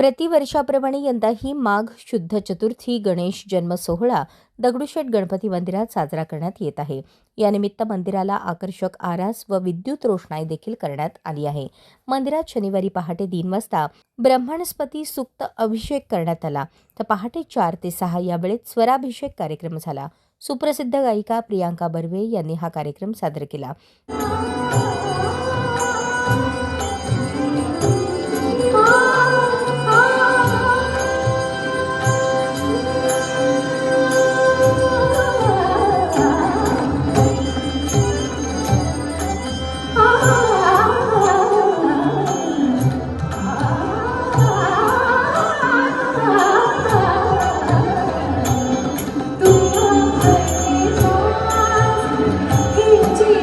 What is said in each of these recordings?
प्रतिवर्षाप्रमाणे यंदाही माघ शुद्ध चतुर्थी गणेश जन्म सोहळा दगडूशेठ गणपती मंदिरात साजरा करण्यात येत आहे. यानिमित्त मंदिराला आकर्षक आरास व विद्युत रोषणाई देखील करण्यात आली आहे. मंदिरात शनिवारी पहाटे तीन वाजता ब्रह्मणस्पती सुक्त अभिषेक करण्यात आला. तर पहाटे चार ते सहा या वेळेत स्वराभिषेक कार्यक्रम झाला. सुप्रसिद्ध गायिका प्रियांका बर्वे यांनी हा कार्यक्रम सादर केला.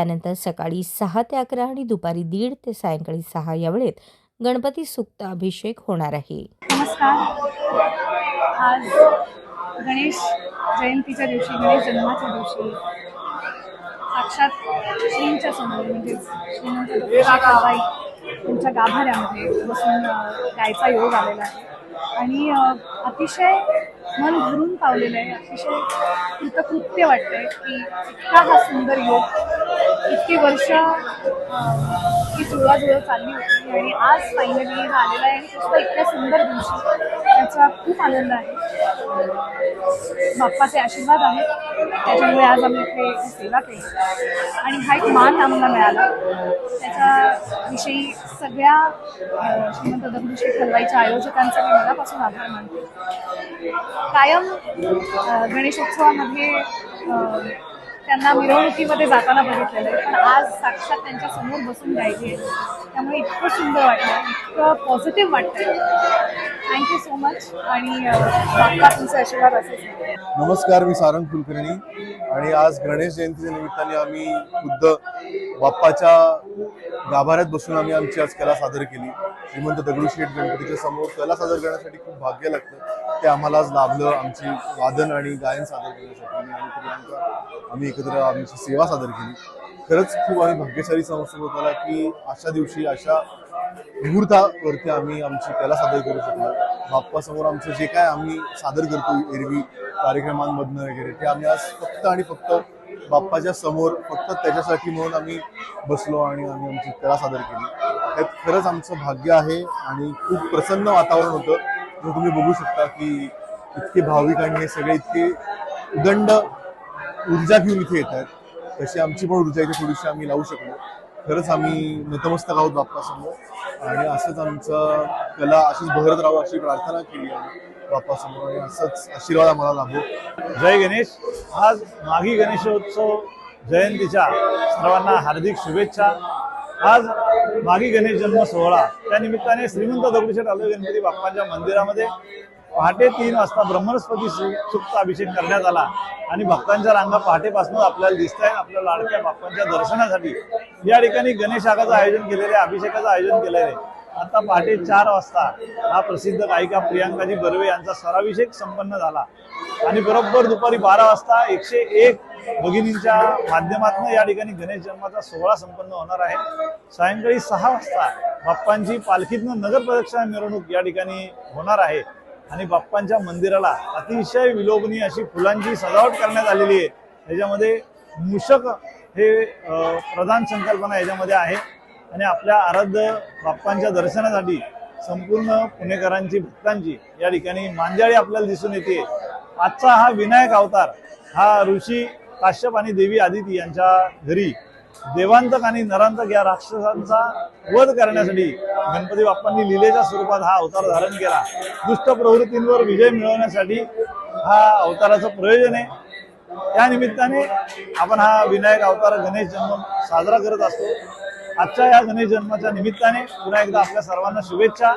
त्यानंतर सकाळी सहा ते अकरा आणि दुपारी दीड ते सायंकाळी सहा या वेळेत गणपती सुक्त अभिषेक होणार आहे. नमस्कार. आज गणेश जयंतीच्या दिवशी गणेश जन्माच्या दिवशी साक्षात श्रींच्या समोर म्हणजे श्रीमंत दत्तात्रय बाबाई यांच्या गाभाऱ्यामध्ये बसून गायचा योग आलेला आहे. आणि अतिशय मन भरून पावलेलं आहे. अतिशय कृतकृत्य वाटतंय की इतका हा सुंदर योग इतकी वर्ष अ, सुरुवात जुळवाजुळव चालली होती आणि आज फायनली हा आलेला आहे आणि सुद्धा इतक्या सुंदर दिवशी. त्याचा खूप आनंद आहे. बाप्पाचे आशीर्वाद आहेत. त्याच्यामुळे आज आम्ही इथे सेवा केली. आणि हा एक मान आम्हाला मिळाला. त्याच्याविषयी सगळ्या श्रीमंत दगडूशेठ हलवाईच्या आयोजकांचा मी मनापासून आभार मानते. कायम गणेशोत्सवामध्ये त्यांना मिरवणुकीमध्ये जाताना बघितलेलं आहे. पण आज साक्षात त्यांच्यासमोर बसून गायली आहे. त्यामुळे इतकं सुंदर वाटलं इतकं पॉझिटिव्ह वाटतंय. थँक्यू सो मच आणि बाप्पा तुमचे आशीर्वाद असेच नमस्कार मी सारंग कुलकर्णी. आणि आज गणेश जयंतीच्या निमित्ताने आम्ही खुद्द बाप्पाच्या गाभाऱ्यात बसून आम्ही आमची आज कला सादर केली. श्रीमंत दगडूशेठ गणपतीच्या समोर कला सादर करण्यासाठी खूप भाग्य लागतं ते आम्हाला आज लाभलं. आमची वादन आणि गायन सादर करण्यासाठी आणि प्रियांका आम्ही एकत्र आमची सेवा सादर केली. खरंच खूप आम्ही भाग्यशाली समजतो होताला की अशा दिवशी अशा मुहूर्तावरती आम्ही आमची कला सादर करू शकलो. बाप्पासमोर आमचं जे काय आम्ही सादर करतो एरवी कार्यक्रमांमधनं वगैरे ते आम्ही आज फक्त आणि फक्त बाप्पाच्या समोर फक्त त्याच्यासाठी म्हणून आम्ही बसलो आणि आम्ही आमची कला सादर केली. त्यात खरंच आमचं भाग्य आहे आणि खूप प्रसन्न वातावरण होतं. जे तुम्ही बघू शकता की इतके भाविक आणि हे सगळे इतके उदंड ऊर्जा घेऊन इथे येत आहेत. तशी आमची पण ऊर्जा इथे थोडीशी आम्ही लावू शकलो. खरंच आम्ही नतमस्तक आहोत बाप्पासमोर. आणि असंच आमचं कला अशीच बहरत राहावं अशी प्रार्थना केली आहे बाप्पासमोर. आणि असंच आशीर्वाद आम्हाला लाभो. जय गणेश. आज माघी गणेशोत्सव जयंतीच्या सर्वांना हार्दिक शुभेच्छा. आज मागी गणेश जन्म सोहळा. त्या निमित्ताने श्रीमंत दगडूशेठ आलो गणपती बाप्पांच्या मंदिरामध्ये पहाटे तीन वाजता ब्रह्मस्पती सुप्त अभिषेक करण्यात आला. आणि भक्तांच्या रांगा पहाटेपासून आपल्याला दिसत आहे आपल्या लाडक्या बाप्पांच्या दर्शनासाठी या ठिकाणी गणेश आगाचं आयोजन केलेलं आहे, अभिषेकाचं आयोजन केलेलं आहे आता पहाटे चार वाजता हा प्रसिद्ध गायिका प्रियांकाजी बर्वे यांचा स्वराभिषेक संपन्न झाला. आणि बरोबर दुपारी बारा वाजता एकशे एक भगिनींच्या माध्यमातून या ठिकाणी गणेश जन्माचा सोहळा संपन्न होणार आहे. सायंकाळी सहा वाजता बाप्पांची पालखीतनं नगर प्रदक्षिणा मिरवणूक या ठिकाणी होणार आहे. आणि बाप्पांच्या मंदिराला अतिशय विलोभनीय अशी फुलांची सजावट करण्यात आलेली आहे. याच्यामध्ये मूषक हे प्रधान संकल्पना याच्यामध्ये आहे. आणि आपल्या आराध्य बाप्पांच्या दर्शनासाठी संपूर्ण पुणेकरांची भक्तांची या ठिकाणी मांजाळी आपल्याला दिसून येते. आजचा हा विनायक अवतार हा ऋषी काश्यप आणि देवी आदिती यांच्या घरी देवांतक आणि नरांतक या राक्षसांचा वध करण्यासाठी गणपती बाप्पांनी लिलेच्या स्वरूपात हा अवतार धारण केला. दुष्ट प्रवृत्तींवर विजय मिळवण्यासाठी हा अवताराचं प्रयोजन आहे. त्या निमित्ताने आपण हा विनायक अवतार गणेश जन्म साजरा करत असतो. आजच्या या गणेश जन्माच्या निमित्ताने पुन्हा एकदा आपल्या सर्वांना शुभेच्छा.